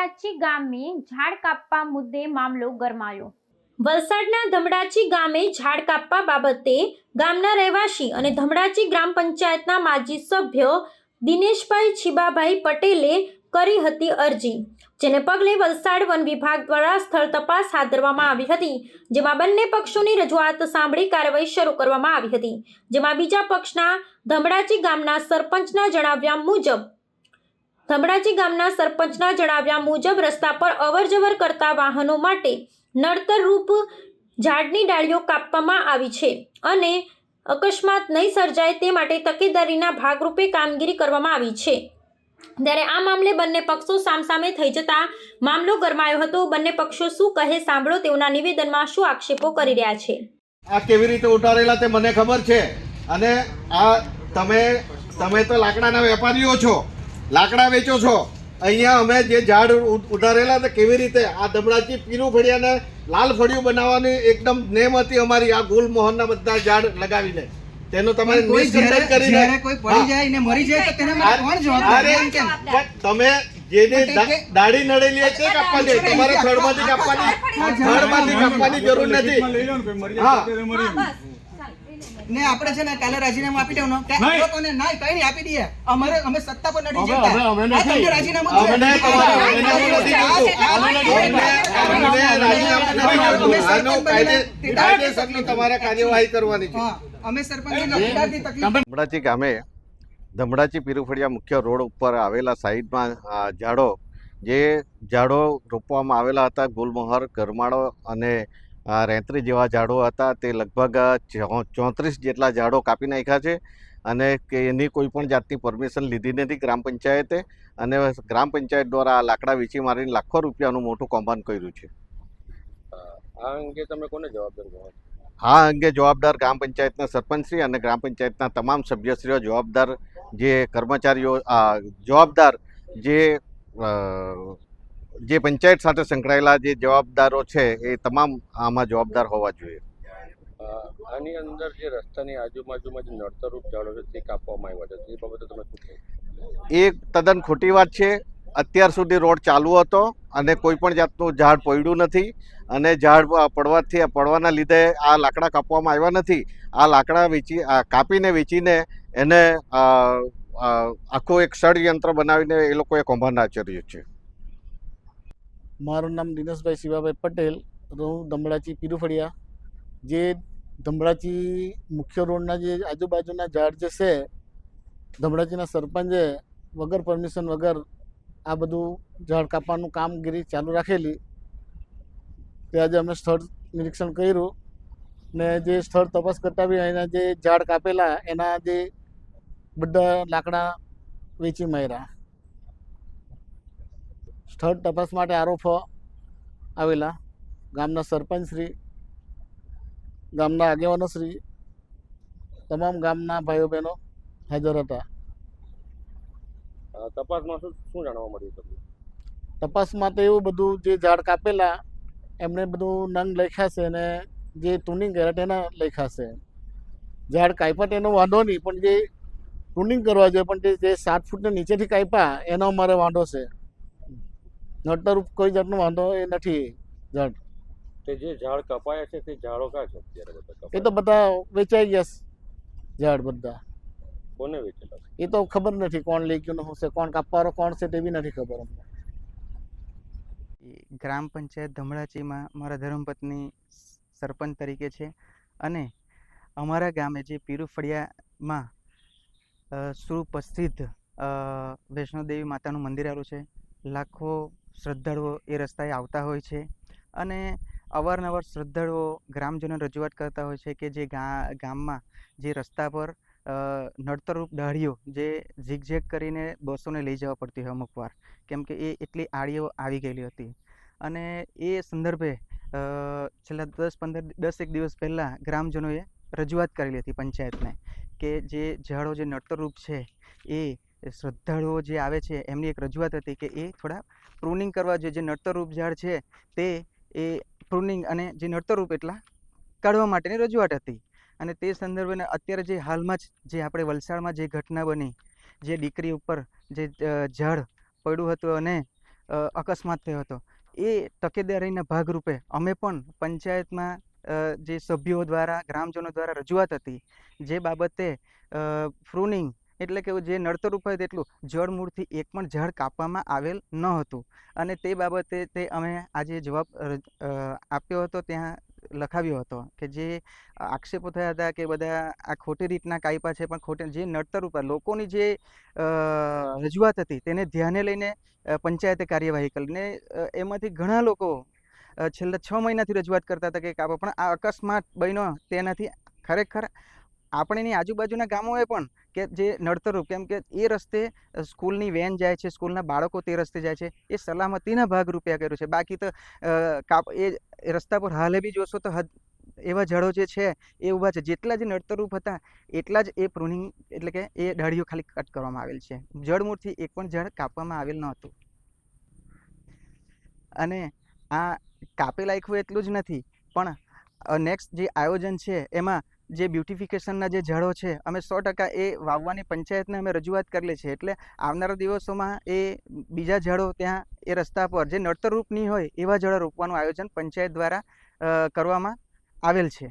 ધમડાચી ગામે ઝાડ કાપવા મુદ્દે મામલો ગરમાયો. વલસાડના ધમડાચી ગામે ઝાડ કાપવા બાબતે ગામના રહેવાસી અને ધમડાચી ગ્રામ પંચાયતના માજી સભ્ય દિનેશભાઈ છીબાભાઈ પટેલે કરી હતી અરજી, જેને પગલે વલસાડ વન વિભાગ દ્વારા સ્થળ તપાસ હાથ ધરવામાં આવી હતી, જેમાં બંને પક્ષોની રજૂઆત સાંભળી કાર્યવાહી શરૂ કરવામાં આવી હતી, જેમાં બીજા પક્ષના ધમડાચી ગામના સરપંચના જણાવ્યા મુજબ ધમડાચી ગામના સરપંચના જણાવ્યા મુજબ રસ્તા પર અવરજવર કરતા વાહનો માટે નડતરરૂપ ઝાડની ડાળીઓ કાપવામાં આવી છે અને અકસ્માત નહીં સર્જાય તે માટે તકેદારીના ભાગરૂપે કામગીરી કરવામાં આવી છે. ત્યારે આ મામલે બંને પક્ષો સામસામે થઈ જતા મામલો ગરમાયો હતો. બંને પક્ષો શું કહે સાંભળો તેઓના નિવેદનમાં શું આક્ષેપો કરી રહ્યા છે. આ કેવી રીતે ઉતારેલા તે મને ખબર છે અને આ તમે તમે તો લાકડાના વેપારીઓ છો. લાકડા વેચો છો. અહીંયા અમે જે ઝાડ ઉધારેલા હતા કેવી રીતે આ દમડાચી પીરું ફળિયાને લાલ ફળિયું બનાવવાની એકદમ નેમ હતી અમારી આ ગુલ મોહનના બધા ઝાડ લગાવીને. તેનો તમારે નિષ્કંદન કરીને કોઈ પડી જાય ને મરી જાય તો તેને કોણ જવાબદાર? કેમ? તમે જેને દાઢી નડેલી હોય તે કાપવાની તમારે થડમાંથી કાપવાની થડમાંથી કાપવાની જરૂર નથી. હા. ને આપણે છે ને કાલે રાજીનામું આપી દેવું કે લોકોને ના કઈ નહીં આપી દઈએ. અમારે અમે સત્તા પર નથી જતા અમે નથી. રાજીનામું નથી તમારે કાર્યવાહી કરવાની છે. અમે ગામે ધમડાચી પીરુફળિયા મુખ્ય રોડ ઉપર આવેલા સાઈડમાં ઝાડો જે ઝાડો રોપવામાં આવેલા હતા ગુલમોહર ગરમાળો અને રેંત્રી જેવા ઝાડો હતા તે લગભગ ચોત્રીસ જેટલા ઝાડો કાપી નાખ્યા છે અને કે એની કોઈ પણ જાતની પરમિશન લીધી નથી ગ્રામ પંચાયતે અને ગ્રામ પંચાયત દ્વારા આ લાકડા વેચી મારીને લાખો રૂપિયાનું મોટું કૌભાંડ કર્યું છે. આ અંગે તમે કોને જવાબદાર ગણો આ અંગે જવાબદાર ગ્રામ પંચાયતના સરપંચશ્રી અને ગ્રામ પંચાયતના તમામ સભ્યશ્રીઓ જવાબદાર જે કર્મચારીઓ જવાબદાર જે જે પંચાયત સાથે સંકળાયેલા જે જવાબદારો છે એ તમામ આમાં જવાબદાર હોવા જોઈએ. આની અંદર જે રસ્તાની આજુબાજુમાં જે નડતરરૂપ ઝાડો છે તે કાપવામાં આવ્યા છે. એ બાબતે તમે શું એ તદ્દન ખોટી વાત છે. અત્યાર સુધી રોડ ચાલુ હતો અને કોઈ પણ જાતનું ઝાડ પડ્યું નથી અને ઝાડ પડવાથી પડવાના લીધે આ લાકડા કાપવામાં આવ્યા નથી. આ લાકડા વેચી કાપીને વેચીને એને આખું એક ષડયંત્ર બનાવીને એ લોકોએ કૌભાંડ આચર્યું છે. મારું નામ દિનેશભાઈ શિવાભાઈ પટેલ હું ધમડાચી પીરુફળિયા. જે ધમડાચી મુખ્ય રોડના જે આજુબાજુના ઝાડ જે છે ધમડાચીના સરપંચે વગર પરમિશન વગર આ બધું ઝાડ કાપવાનું કામગીરી ચાલુ રાખેલી. તે આજે અમે સ્થળ નિરીક્ષણ કર્યું ને જે સ્થળ તપાસ કરતા બી એના જે ઝાડ કાપેલા એના જે બધા લાકડા વેચી માર્યા. સ્થળ તપાસ માટે આરોપો આવેલા ગામના સરપંચશ્રી ગામના આગેવાનોશ્રી તમામ ગામના ભાઈઓ બહેનો હાજર હતા. તપાસમાં શું શું જાણવા મળ્યું તમને? તપાસમાં તો એવું બધું જે ઝાડ કાપેલા એમને બધું નંગ લખ્યા છે અને જે ટુનિંગ કર્યા તેના લખ્યા છે. ઝાડ કાપ્યા તેનો વાંધો નહીં પણ જે ટુનિંગ કરવા જોઈએ પણ તે જે સાત ફૂટને નીચેથી કાપ્યા એનો અમારે વાંધો છે. નડતર કોઈ જાતનો વાંધો એ નથી ઝાડ તે જે ઝાડ કપાયા છે તે ઝાડો કા છે અત્યારે બધા એ તો બધા વેચાઈ ગયા ઝાડ બધા. કોને વેચેલા એ તો ખબર નથી કોણ લઈ ગયું હશે શું છે કોણ કાપવાવાળો કોણ છે તે બી નથી ખબર અમને. એ ગ્રામ પંચાયત ધમડાચીમાં મારા ધર્મપત્ની સરપંચ તરીકે છે અને અમારા ગામે જે પીરુફળિયામાં સુપ્રસિદ્ધ વૈષ્ણોદેવી માતાનું મંદિર આવેલું છે લાખો શ્રદ્ધાળુઓ એ રસ્તાએ આવતા હોય છે અને અવારનવાર શ્રદ્ધાળુઓ ગ્રામજનો રજૂઆત કરતા હોય છે કે જે ગા, ગામમાં જે રસ્તા પર નડતરરૂપ ડાળીઓ જે ઝીકઝેક કરીને બસોને લઈ જવા પડતી હોય અમુક વાર, કેમ કે એ એટલી આડીઓ આવી ગયેલી હતી. અને એ સંદર્ભે છેલ્લા દસ પંદર દસ એક દિવસ પહેલાં ગ્રામજનોએ રજૂઆત કરેલી હતી પંચાયતને કે જે ઝાડો જે નડતરરૂપ છે એ શ્રદ્ધાળુઓ જે આવે છે, એમની એક રજૂઆત હતી કે એ થોડા પ્રુનિંગ કરવા જોઈએ. જે નડતરરૂપ ઝાડ છે, તે એ પ્રુનિંગ અને જે નડતરરૂપ એટલા કાઢવા માટેની રજૂઆત હતી. અને તે સંદર્ભે અત્યારે જે હાલમાં જ જે આપણે વલસાડમાં જે ઘટના બની, જે દીકરી ઉપર જે ઝાડ પડ્યું હતું અને અકસ્માત થયો હતો, એ તકેદારીના ભાગરૂપે અમે પણ પંચાયતમાં જે સભ્યો દ્વારા, ગ્રામજનો દ્વારા રજૂઆત હતી. જે બાબતે પ્રૂનિંગ એટલે કે જે નડતરરૂપ હોય તેટલું જળમૂળથી એક પણ ઝાડ કાપવામાં આવેલ ન હતું. અને તે બાબતે તે અમે આજે જવાબ આપ્યો હતો, ત્યાં લખાવ્યો હતો કે જે આક્ષેપો થયા હતા કે બધા આ ખોટી રીતના કાયપા છે, પણ ખોટી, જે નડતર ઉપર લોકોની જે રજૂઆત હતી તેને ધ્યાને લઈને પંચાયતે કાર્યવાહી કરી. ને એમાંથી ઘણા લોકો છેલ્લા છ મહિનાથી રજૂઆત કરતા હતા કે કાપો, પણ આ અકસ્માત બન્યો તેનાથી ખરેખર આપણેની આજુબાજુના ગામોએ પણ કે જે નડતરરૂપ, કેમ કે એ રસ્તે સ્કૂલની વેન જાય છે, સ્કૂલના બાળકો તે રસ્તે જાય છે, એ સલામતીના ભાગરૂપે આ કર્યું છે. બાકી તો કાપ, એ રસ્તા પર હાલે બી જોશો તો હદ, એવા ઝાડો જે છે, એ ઊભા છે. જેટલા જે નડતરરૂપ હતા, એટલા જ એ પ્રુનિંગ, એટલે કે એ ડાળીઓ ખાલી કટ કરવામાં આવેલ છે. જળમૂળથી એક પણ ઝાડ કાપવામાં આવેલ ન હતું અને આ કાપી નાખ્યું એટલું જ નથી, પણ નેક્સ્ટ જે આયોજન છે, એમાં જે બ્યુટિફિકેશનના જે ઝાડો છે, અમે સો ટકા એ વાવવાની પંચાયતને અમે રજૂઆત કરેલી છે. એટલે આવનારા દિવસોમાં એ બીજા ઝાડો ત્યાં એ રસ્તા પર, જે નડતરરૂપ નહીં હોય એવા ઝાડો રોપવાનું આયોજન પંચાયત દ્વારા કરવામાં આવેલ છે.